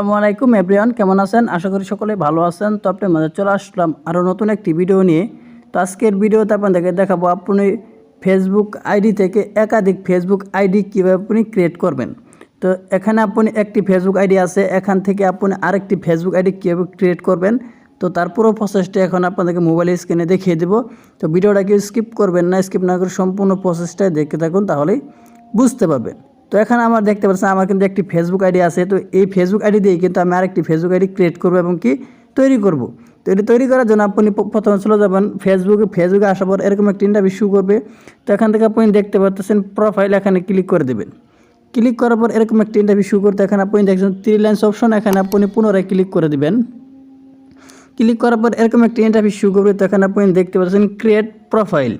আসসালামু আলাইকুম এভরিওয়ান, কেমন আছেন? আশা করি সকলে ভালো আছেন। তো আপনার মাঝে চলে আসলাম আরও নতুন একটি ভিডিও নিয়ে। তো আজকের ভিডিওতে আপনাদেরকে দেখাবো আপনি ফেসবুক আইডি থেকে একাধিক ফেসবুক আইডি কীভাবে আপনি ক্রিয়েট করবেন। তো এখানে আপনি একটি ফেসবুক আইডি আছে, এখান থেকে আপনি আরেকটি ফেসবুক আইডি কীভাবে ক্রিয়েট করবেন। তো তার পুরো প্রসেসটা এখন আপনাদেরকে মোবাইল স্ক্রিনে দেখিয়ে দেবো। তো ভিডিওটা কেউ স্কিপ করবেন না স্কিপ না করে সম্পূর্ণ প্রসেসটাই দেখে থাকুন, তাহলেই বুঝতে পারবেন। তো এখানে আমার দেখতে পাচ্ছেন, আমার কিন্তু একটি ফেসবুক আইডি আছে। তো এই ফেসবুক আইডি দিয়ে কিন্তু আমি আরেকটি ফেসবুক আইডি ক্রিয়েট করব এবং কি তৈরি করব। তো এটি তৈরি করার জন্য আপনি প্রথমে চলে যাবেন ফেসবুকে ফেসবুকে আসার পর এরকম একটা ইন্টারভিউ শুরু করবে। তো এখান থেকে আপনি দেখতে পাচ্ছেন প্রোফাইল এখানে ক্লিক করে দেবেন। ক্লিক করার পর এরকম একটা ইন্টারভিউ শুরু করতে এখানে আপনি দেখছেন থ্রি লাইন্স অপশন এখানে আপনি পুনরায় ক্লিক করে দেবেন। ক্লিক করার পর এরকম একটা ইন্টারভিউ শুরু করবে। তো এখানে আপনি দেখতে পাচ্ছেন ক্রিয়েট প্রোফাইল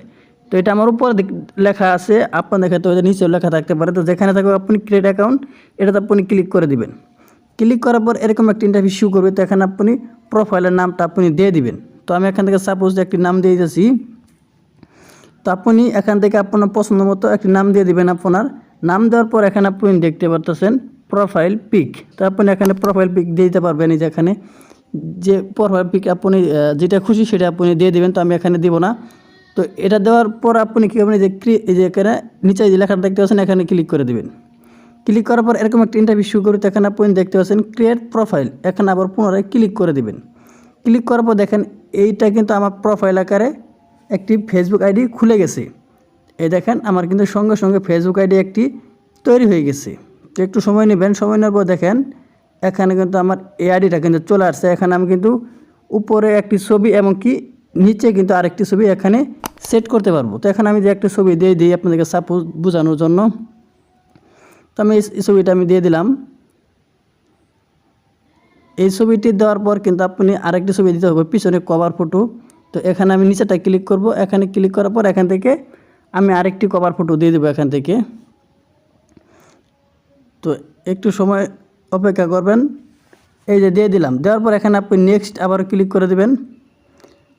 তো এটা আমার উপরে লেখা আছে আপনাদের ক্ষেত্রে ওদের নিচেও লেখা থাকতে পারে। তো যেখানে থাকবে আপনি ক্রিয়েট অ্যাকাউন্ট এটাতে আপনি ক্লিক করে দিবেন। ক্লিক করার পর এরকম একটা ইন্টারভিউ শুরু করবে, তো এখানে আপনি প্রোফাইলের নামটা আপনি দিয়ে দিবেন। তো আমি এখান থেকে সাপোজ একটি নাম দিয়ে দিয়েছি তো আপনি এখান থেকে আপনার পছন্দ মতো একটি নাম দিয়ে দিবেন আপনার। নাম দেওয়ার পর এখানে আপনি দেখতে পারতেছেন প্রোফাইল পিক তো আপনি এখানে প্রোফাইল পিক দিয়ে দিতে পারবেন এই যে এখানে। যে প্রোফাইল পিক আপনি যেটা খুশি সেটা আপনি দিয়ে দিবেন, তো আমি এখানে দিব না। তো এটা দেওয়ার পর আপনি কী করবেন যে এই যে এখানে নিচে যে লেখাটা দেখতে পাচ্ছেন, এখানে ক্লিক করে দেবেন। ক্লিক করার পর এরকম একটা ইন্টারভিউ শুরু করতে এখানে আপনি দেখতে পাচ্ছেন ক্রিয়েট প্রোফাইল এখানে আবার পুনরায় ক্লিক করে দেবেন। ক্লিক করার পর দেখেন এইটা কিন্তু আমার প্রোফাইল আকারে একটি ফেসবুক আইডি খুলে গেছে। এই দেখেন আমার কিন্তু সঙ্গে সঙ্গে ফেসবুক আইডি একটি তৈরি হয়ে গেছে। তো একটু সময় নেবেন। সময় নেওয়ার পর দেখেন এখানে কিন্তু আমার এই আইডিটা কিন্তু চলে আসছে। এখানে আমি কিন্তু উপরে একটি ছবি এবং কি নিচে কিন্তু আরেকটি ছবি এখানে সেট করতে পারব। তো এখানে আমি যে একটা ছবি দিয়ে দিই আপনাদেরকে সাপোজ বোঝানোর জন্য। তো আমি এই ছবিটা আমি দিয়ে দিলাম। এই ছবিটি দেওয়ার পর কিন্তু আপনি আরেকটি ছবি দিতে হবে, পিছনে কভার ফটো তো এখানে আমি নিচেটা ক্লিক করব, এখানে ক্লিক করার পর এখান থেকে আমি আরেকটি কভার ফটো দিয়ে দেবো এখান থেকে। তো একটু সময় অপেক্ষা করবেন। এই যে দিয়ে দিলাম, দেওয়ার পর এখানে আপনি নেক্সট আবার ক্লিক করে দেবেন।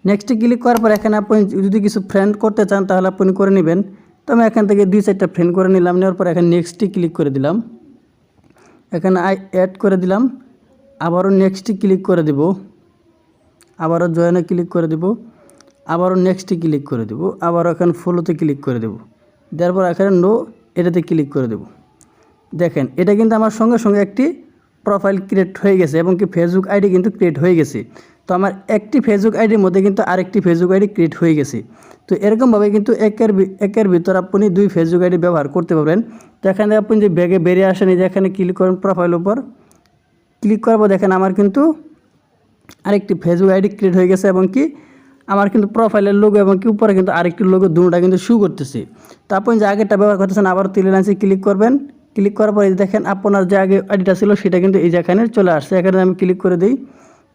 নেক্সটে ক্লিক করার পর এখানে আপনি যদি কিছু ফ্রেন্ড করতে চান, তাহলে আপনি করে নেবেন। তো আমি এখান থেকে দুই চারটা ফ্রেন্ড করে নিলাম, নেওয়ার পর এখানে নেক্সটে ক্লিক করে দিলাম। এখানে আই অ্যাড করে দিলাম। আবারও নেক্সটে ক্লিক করে দেব। আবারও জয়েনে ক্লিক করে দেব। আবারও নেক্সটে ক্লিক করে দেব। আবারও এখানে ফলোতে ক্লিক করে দেব। দেওয়ার পর এখানে নো এটাতে ক্লিক করে দেব। দেখেন, এটা কিন্তু আমার সঙ্গে সঙ্গে একটি প্রোফাইল ক্রিয়েট হয়ে গেছে এবং কি ফেসবুক আইডি কিন্তু ক্রিয়েট হয়ে গেছে। তো আমার একটি ফেসবুক আইডির মধ্যে কিন্তু আরেকটি ফেসবুক আইডি ক্রিয়েট হয়ে গেছে। তো এরকমভাবে কিন্তু একের একের ভিতর আপনি দুই ফেসবুক আইডি ব্যবহার করতে পারবেন। তো এখানে আপনি যে ব্যাগে বেরিয়ে আসেন, এই যে এখানে ক্লিক করেন প্রোফাইল উপর। ক্লিক করার পর দেখেন আমার কিন্তু আরেকটি ফেসবুক আইডি ক্রিয়েট হয়ে গেছে এবং কি আমার কিন্তু প্রোফাইলের লোগো এবং কি উপরে কিন্তু আরেকটি লোগো দুটোটা কিন্তু শু করতেছে। তো আপনি যে আগেরটা ব্যবহার করতেছেন, আবার তিলিলান্সে ক্লিক করবেন। ক্লিক করার পরে দেখেন, আপনার যে আগে আইডিটা ছিল, সেটা কিন্তু এই যে এখানে চলে আসছে। এখানে আমি ক্লিক করে দিই।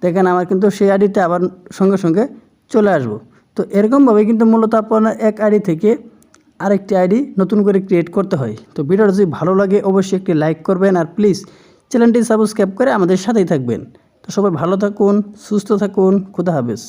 দেখেন আমার কিন্তু সেই আইডিতে আবার সঙ্গে সঙ্গে চলে আসব। তো এরকমভাবে কিন্তু মূলত আপনার এক আইডি থেকে আরেকটি আইডি নতুন করে ক্রিয়েট করতে হয়। তো ভিডিওটা যদি ভালো লাগে অবশ্যই একটি লাইক করবেন আর প্লিজ চ্যানেলটি সাবস্ক্রাইব করে আমাদের সাথেই থাকবেন। তো সবাই ভালো থাকুন, সুস্থ থাকুন, খুদা হাফেজ।